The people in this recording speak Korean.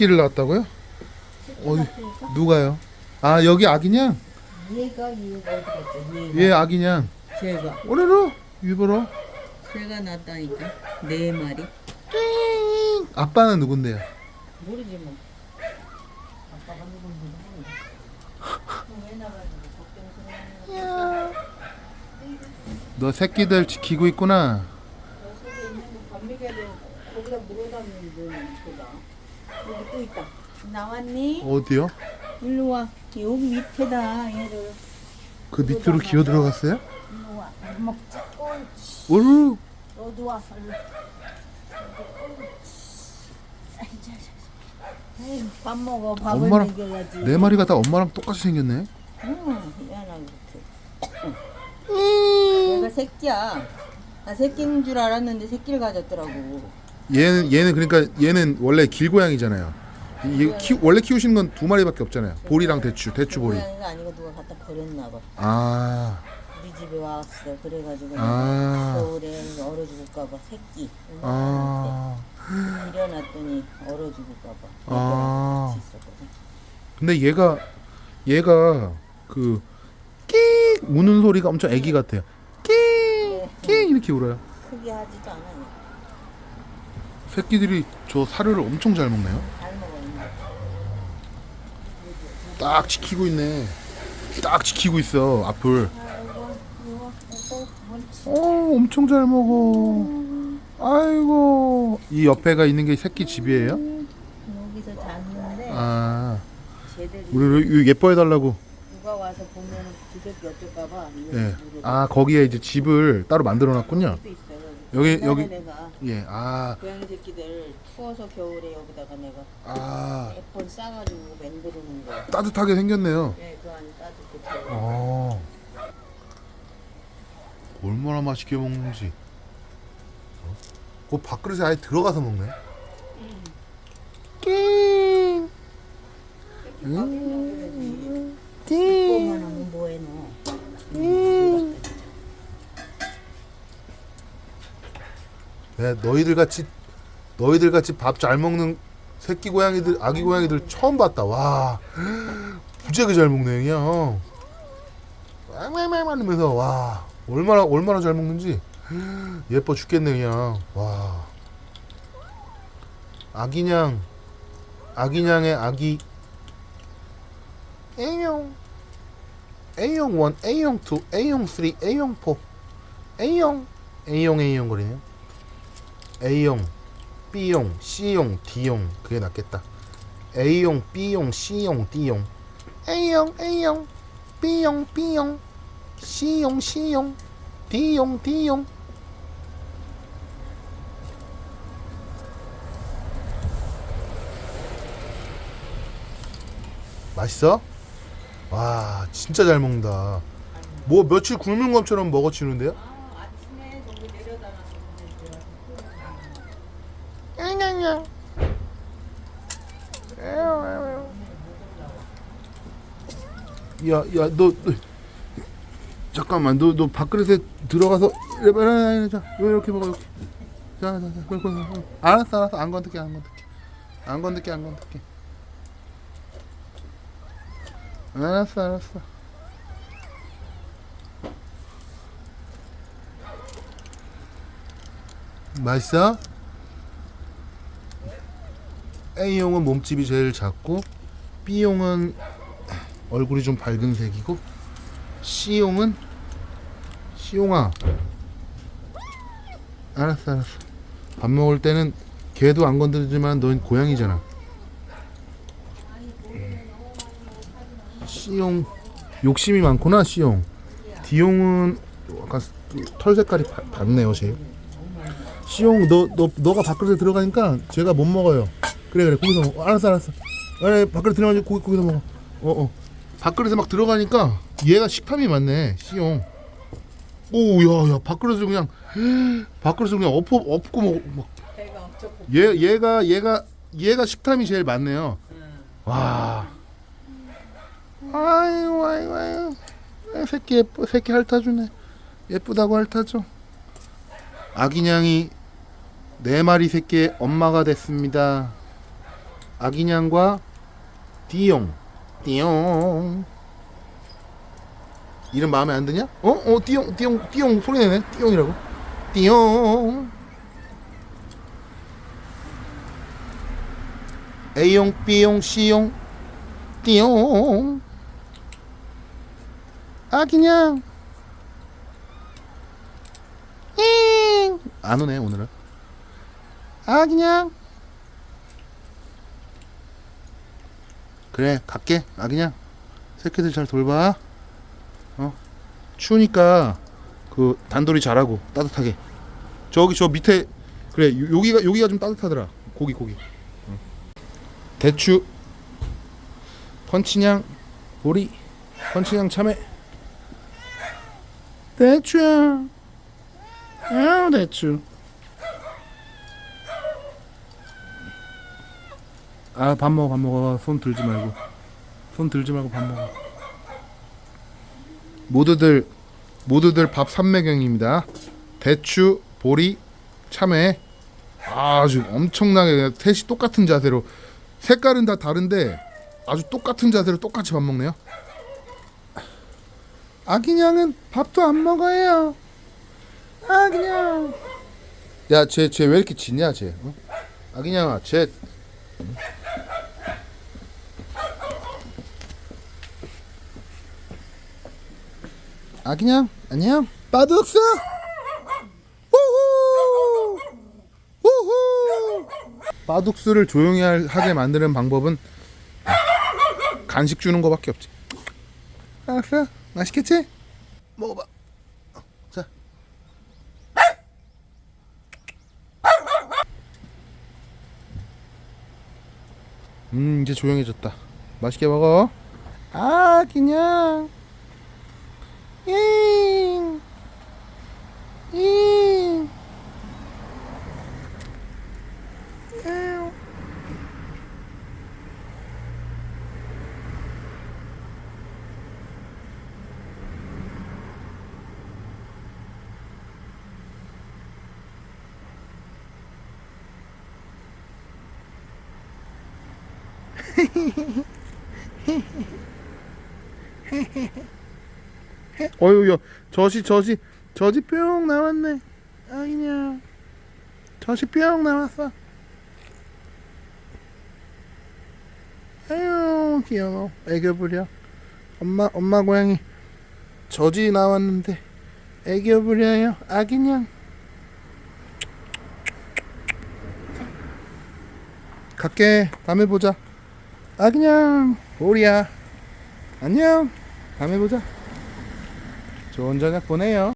새끼를 낳았다고요? 어디 누가요? 아 여기 아기냥? 얘가 얘가 어디 갔죠? 얘가 얘 아기냥. 제가 오래로 위보로. 제가 낳았다니까 네 마리 아빠는 누군데요? 모르지 뭐. 아빠가 누군지 왜 나가지고 걱정스러워. 너 새끼들 지키고 있구나. 속에 있는 거돼 거기다 물어다니는 거다. 여기 또 있다. 나왔니? 어디요? 일로 와. 여기 밑에다 얘를. 그 밑으로 기어 들어갔어요? 일로 와. 밥 먹자. 옳지. 오르. 너도 와. 아이자, 아이고, 밥 먹어. 밥을 엄마랑 먹여야지. 네 마리가 다 엄마랑 똑같이 생겼네. 응, 미안하게 그렇게. 얘가 새끼야. 나 새끼인 줄 알았는데 새끼를 가졌더라고. 얘는 얘는 그러니까 얘는 원래 길고양이잖아요. 이 키, 원래 키우시는 건 두 마리밖에 없잖아요. 보리랑 대추, 대추 보리. 고양이가 아니고 누가 갖다 버렸나 봐. 아, 우리 집에 왔어. 그래가지고 아. 겨울에 얼어 죽을까 봐 새끼. 아. 일어났더니 얼어 죽을까 봐. 아. 같이 있었거든. 근데 얘가 얘가 그끼 우는 소리가 엄청 애기 같아요. 끼, 끼 이렇게 울어요. 크게 하지도 않아요. 새끼들이 저 사료를 엄청 잘 먹네요. 딱 지키고 있네. 딱 지키고 있어 앞을. 어, 엄청 잘 먹어. 아이고. 이 옆에가 있는 게 새끼 집이에요? 여기서 잤는데 아, 제대로 우리 예뻐해 달라고. 누가 와서 보면 두새끼 어쩔까봐 예. 물어봐. 아, 거기에 이제 집을 따로 만들어 놨군요. 또. 여기 여기 내가 예. 아, 고양이 새끼들 추워서 겨울에 여기다가 내가 아. 몇 번 싸가지고 만들어놓은 거. 따뜻하게 생겼네요. 네, 그 안에 따뜻해. 어. 얼마나 맛있게 먹는지. 어? 그 밥그릇에 아예 들어가서 먹네. 낑. 음. 뽀만 하면 뭐해 너. 네, 너희들 같이 너희들 같이 밥 잘 먹는 새끼 고양이들, 아기 고양이들 처음 봤다. 와, 부재게 잘 먹네 그냥. 맹맹맹 하면서 와, 얼마나 얼마나 잘 먹는지 예뻐 죽겠네 그냥. 와, 아기냥, 아기냥의 아기. A형, A형 1, A형 2, A형 3, A형 4, A형, A형 A형 거리네요. A용, B용, C용, D용 그게 낫겠다. A용, B용, C용, D용. A용, A용, B용, B용, C용, C용, D용, D용. 맛있어? 와, 진짜 잘 먹는다. 뭐 며칠 굶은 것처럼 먹어치는데요? 아, 아침에 저기 내려다 놨는데 냥냥냥. 야, 야, 너, 너 잠깐만, 너, 너 밥그릇에 들어가서 자, 이렇게 먹어, 이렇게. 자, 자, 자, 그래, 그래, 그래. 알았어, 알았어, 안 건들게, 안 건들게, 안 건들게, 안 건들게. 알았어, 알았어. 맛있어? A형은 몸집이 제일 작고 B형은 얼굴이 좀 밝은 색이고 C형은 C형아. 알았어 알았어. 밥 먹을 때는 걔도 안 건드리지만 넌 고양이잖아. C형 욕심이 많구나 C형 D형은 약간 털 색깔이 바, 밝네요 제일 C형 너, 너, 너가 밥그릇에 들어가니까 제가 못 먹어요. 그래 그래 거기서 먹어. 알았어 알았어. 그래 밥그릇 들어가니까 거기, 거기서 먹어. 어어 밥그릇에 막 들어가니까 얘가 식탐이 많네 C형 오야야 밥그릇을 그냥 밥그릇을 그냥 엎어, 엎고 먹어 막. 배가 엄청 고. 얘, 얘가 얘가 얘가 식탐이 제일 많네요. 와. 아이고 아이고 아이고 아, 새끼 예뻐 새끼 핥아주네. 예쁘다고 핥아줘. 아기냥이 네 마리 새끼의 엄마가 됐습니다. 아기냥과 띠용 띠용. 이름 마음에 안 드냐? 어? 어 띠용 띠용 띠용 소리 내네. 띠용이라고? 띠용. A용 B용 C용. 띠용. 아기냥 잉 안 오네 오늘은. 아기냥 그래 갈게. 아기냥. 새끼들 잘 돌봐. 어? 추우니까 그 단돌이 잘하고 따뜻하게. 저기 저 밑에 그래 요- 여기가 여기가 좀 따뜻하더라. 고기 고기. 응. 대추. 펀치냥. 보리. 펀치냥 참외. 대추야. 아 대추 아 밥 먹어 밥 먹어. 손 들지 말고. 손 들지 말고 밥 먹어. 모두들 모두들 밥 삼매경입니다. 대추 보리 참외. 아주 엄청나게 셋이 똑같은 자세로. 색깔은 다 다른데 아주 똑같은 자세로 똑같이 밥 먹네요. 아기냥은 밥도 안 먹어요. 아기냥. 야쟤 쟤 왜 이렇게 짖냐 쟤? 어? 아기냥아 쟤 아기냥 안녕 빠둑스 우후! 우후! 빠둑스를 조용히 할- 하게 만드는 방법은 간식 주는 거밖에 없지. 알았어? 맛있겠지? 먹어봐. 어, 자. 음 이제 조용해졌다. 맛있게 먹어. 아 그냥 잉. 어유 야 젖이 젖이 젖이 뿅 나왔네. 아이냐 젖이 뿅 나왔어. 아유 귀여워. 애교 부려. 엄마 엄마 고양이. 젖이 나왔는데 애교 부려요 아기냥. 갈게. 다음에 보자. 아기냥 보리야. 안녕. 다음에 보자 좋은 저녁 보내요